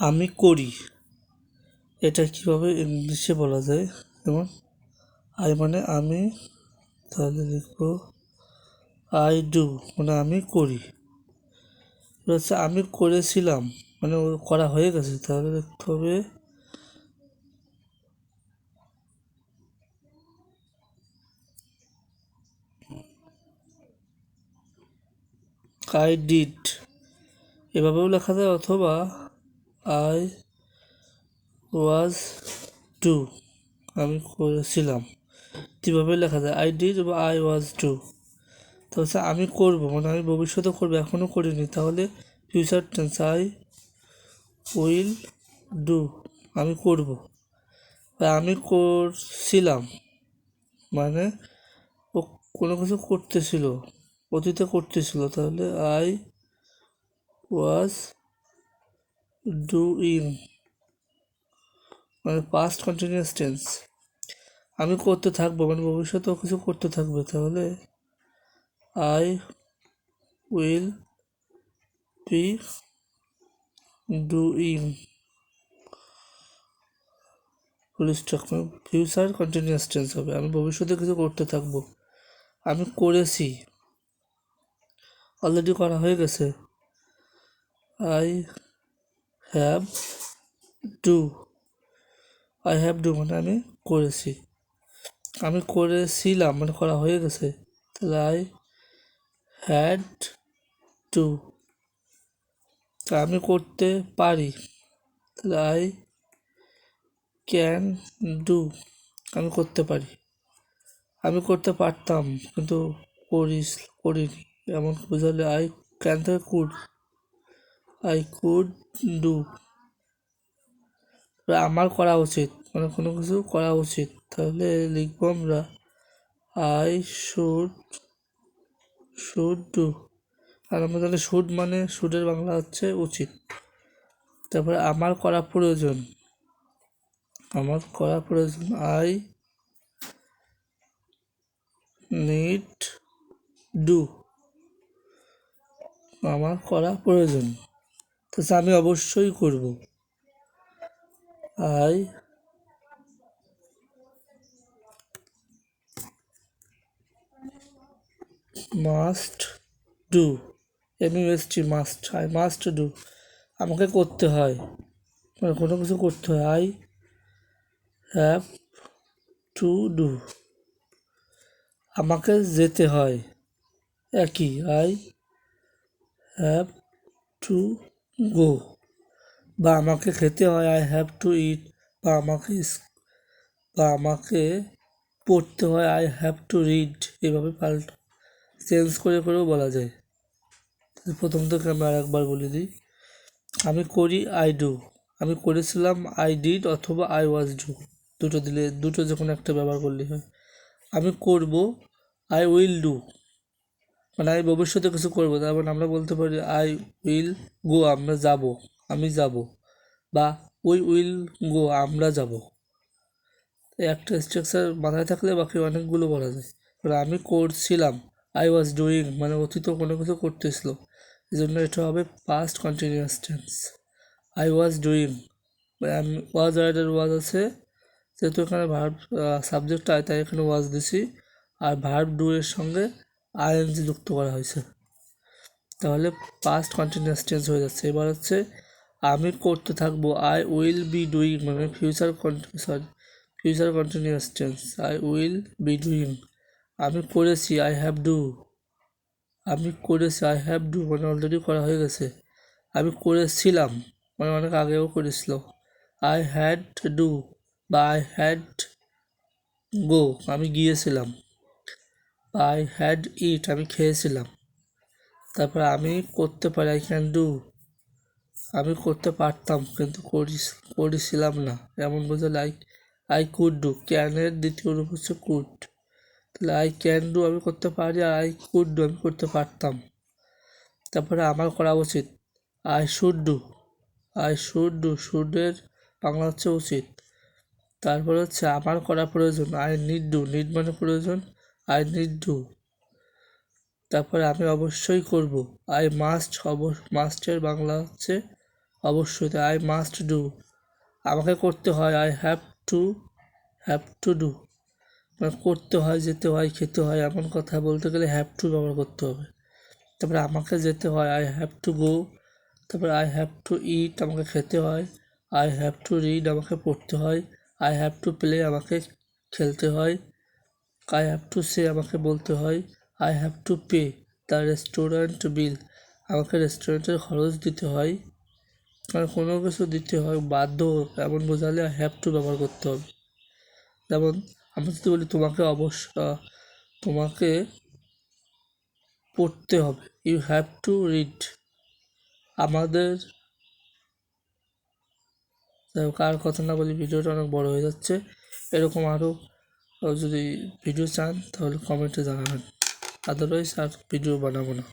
আমি করি। এটা কীভাবে ইংলিশে বলা যায়? যেমন, আই মানে আমি, তাহলে লিখব, আই ডু মানে আমি করি। এবার হচ্ছে আমি করেছিলাম মানে ও করা হয়ে গেছে, তাহলে লিখতে হবে, আই ডিড এভাবেও লেখা যায়, অথবা আই ওয়াজ টু আমি করেছিলাম। কীভাবে লেখা যায়? আই ডিড বা আই ওয়াজ টু তো হচ্ছে আমি করব মানে আমি ভবিষ্যতে করব, এখনও করিনি। তাহলে future tense I will do আমি করব। বা আমি করছিলাম। মানে ও কোনো কিছু করতেছিল, অতীতে করতেছিল। তাহলে আই ওয়াজ ডুইং মানে পাস্ট কন্টিনিউয়াস টেন্স আমি করতে থাকব মানে ভবিষ্যতেও কিছু করতে থাকবে, তাহলে I will be doing future continuous tense হবে, আমি ভবিষ্যতে কিছু করতে থাকব। আমি করেছি। অলরেডি করা হয়ে গেছে। I have do I have do মানে আমি করেছি। আমি করেছিলাম মানে করা হয়ে গেছে। তাহলে আই হ্যাড টু আমি করতে পারি। তাহলে আই ক্যান ডু আমি করতে পারি। আমি করতে পারতাম, কিন্তু করিস করিনি। এমন বোঝালে আই ক্যান থেকে কুড কুড ডু আমার করা উচিত। মানে কোনো কিছু করা উচিত। তাহলে লিখব আমরা আই শুড শুড ডু আর আমরা তাহলে শুড মানে শুডের বাংলা হচ্ছে উচিত। তারপরে আমার করা প্রয়োজন। আমার করা প্রয়োজন। আই নিড ডু আমার করা প্রয়োজন। তো আমি অবশ্যই করব। I must do M U S T must I must do আমাকে করতে হয়। মানে কোনো কিছু করতে হয়। আই হ্যাভ টু ডু আমাকে যেতে হয়। একই। আই হ্যাভ টু গো, বা আমাকে খেতে হয় আই হ্যাভ টু ইট বা আমাকে বা আমাকে পড়তে হয় আই হ্যাভ টু রিড এভাবে পাল্টা চেঞ্জ করে করেও বলা যায়। প্রথম থেকে আমি আর একবার বলে দিই, আমি করি আই ডু আমি করেছিলাম আই ডিড অথবা আই ওয়াজ ডু দুটো দিলে, দুটো যখন একটা ব্যবহার করলে হয়। আমি করব আই উইল ডু মানে আমি ভবিষ্যতে কিছু করব। তার মানে আমরা বলতে পারি আই উইল গো আমরা যাব, আমি যাব। বা উই উইল গো আমরা যাব। একটা স্ট্রাকচার মাথায় থাকলে বাকি অনেকগুলো বলা যায়। আমি করছিলাম আই ওয়াজ ডুইং মানে অতীত কোনো কিছু করতেছিল। এই জন্য এটা হবে past continuous tense I was doing আমি ওয়াজ রাইডার ওয়াজ আছে, যেহেতু এখানে ভার্ব সাবজেক্ট আয়, তাই এখানে ওয়াজ দিছি। আর ভার্ব ডু এর সঙ্গে আইএনজি যুক্ত করা হয়েছে। তাহলে পাস্ট কন্টিনিউয়াস টেন্স হয়ে যাচ্ছে। এবার হচ্ছে, আমি করতে থাকব আই উইল বি ডুইং মানে future sorry future continuous tense I will be doing আমি করেছি আই হ্যাভ ডু আমি করেছি আই হ্যাভ ডু মানে অলরেডি করা হয়ে গেছে। আমি করেছিলাম মানে অনেক আগেও করেছিল। আই হ্যাড ডু বা আই হ্যাড গো আমি গিয়েছিলাম। আই হ্যাড ইট আমি খেয়েছিলাম। তারপর আমি করতে পারি আই ক্যান ডু আমি করতে পারতাম, কিন্তু করেছিলাম না। এমন বোঝালে আই আই কুড ডু ক্যানের দ্বিতীয় রূপ হচ্ছে কুড তাহলে আই ক্যান ডু আমি করতে পারি, আর আই কুড ডু আমি করতে পারতাম। তারপরে আমার করা উচিত। I should do I should do শুডের বাংলা হচ্ছে উচিত। তারপরে হচ্ছে, আমার করা প্রয়োজন। আই নিড ডু নিড মানে প্রয়োজন। I need do. তারপরে আমি অবশ্যই করব। আই মাস্ট অব, মাস্টের বাংলা হচ্ছে অবশ্যই আই মাস্ট ডু। আমাকে করতে হয়, I have to have to do. মানে করতে হয়, যেতে হয়, খেতে হয়, এমন কথা বলতে গেলে হ্যাভ টু ব্যবহার করতে হবে। তারপরে আমাকে যেতে হয়, আই হ্যাভ টু গো। তারপরে আই হ্যাভ টু ইট, আমাকে খেতে হয়। আই হ্যাভ টু রিড, আমাকে পড়তে হয়। আই হ্যাভ টু প্লে, আমাকে খেলতে হয়। আই হ্যাভ টু সে আমাকে বলতে হয় I have to pay the restaurant bill আমাকে রেস্টুরেন্টের খরচ দিতে হয়, আর কোনো কিছু দিতে হয় বাধ্য এমন বোঝালে আই হ্যাভ টু ব্যবহার করতে হবে। যেমন, আমি যদি বলি তোমাকে অবশ্য, তোমাকে পড়তে হবে। ইউ হ্যাভ টু রিড আমাদের কার কথা না বলি ভিডিওটা অনেক বড় হয়ে যাচ্ছে। এরকম আরও যদি ভিডিও চান তাহলে কমেন্টে জানাবেন। আদারওয়াইজ আর ভিডিও বানাবো না।